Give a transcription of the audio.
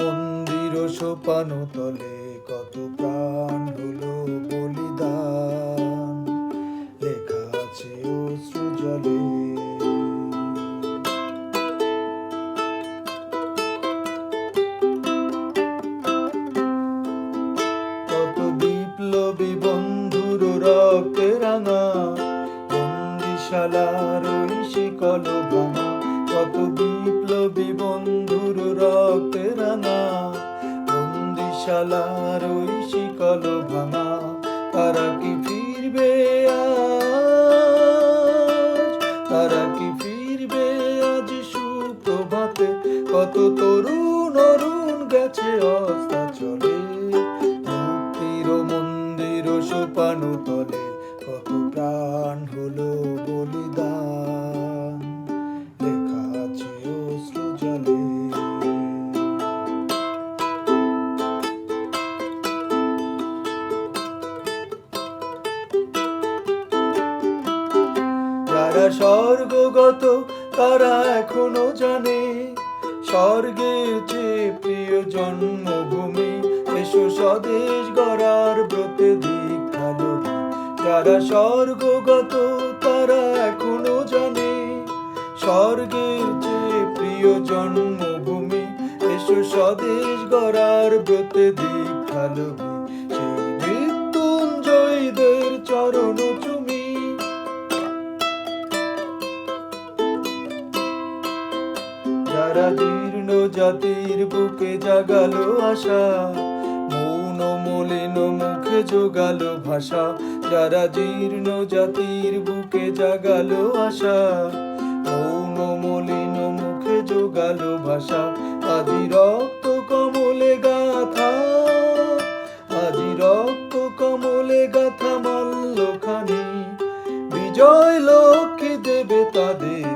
মন্দির সোপান তলে কত প্রাণ হলো বলিদান। লেখা আছে অশ্রু কত বিপ্লবী বন্ধুর রক্তে রাঙা বন্দিশালার ওই শিকল ভাঙা কত বন্দিশালার ওই শিকল ভাঙা, তারা কি ফিরবে তারা কি ফিরবে আজ সুপ্রভাতে? কত তরুণ অরুণ গেছে অস্তা চলে মুক্তির মন্দির সোপানো তলে যারা স্বর্গগত তারা এখনও জানে। স্বর্গের চেয়ে প্রিয় জন্মভূমি, এসো স্বদেশ গড়ার ব্রতে দীক্ষালো যারা স্বর্গগত তারা এখনও জানে। স্বর্গের চেয়ে প্রিয় জন্মভূমি, এসো স্বদেশ গড়ার ব্রতে দীক্ষালো সেই মৃত্যুঞ্জয়ীদের চরণ চুমি যারা জীর্ণ জাতির বুকে জাগালো আশা, মৌন মলিন মুখে যোগালো ভাষা। যারা জীর্ণ জাতির বুকে জাগালো আশা, মৌন মলিন মুখে যোগালো ভাষা। আজি রক্ত কমলে গাথা আজি রক্ত কমলে গাথা মাল্যখানি। বিজয় লক্ষ্মী দেবে তাদের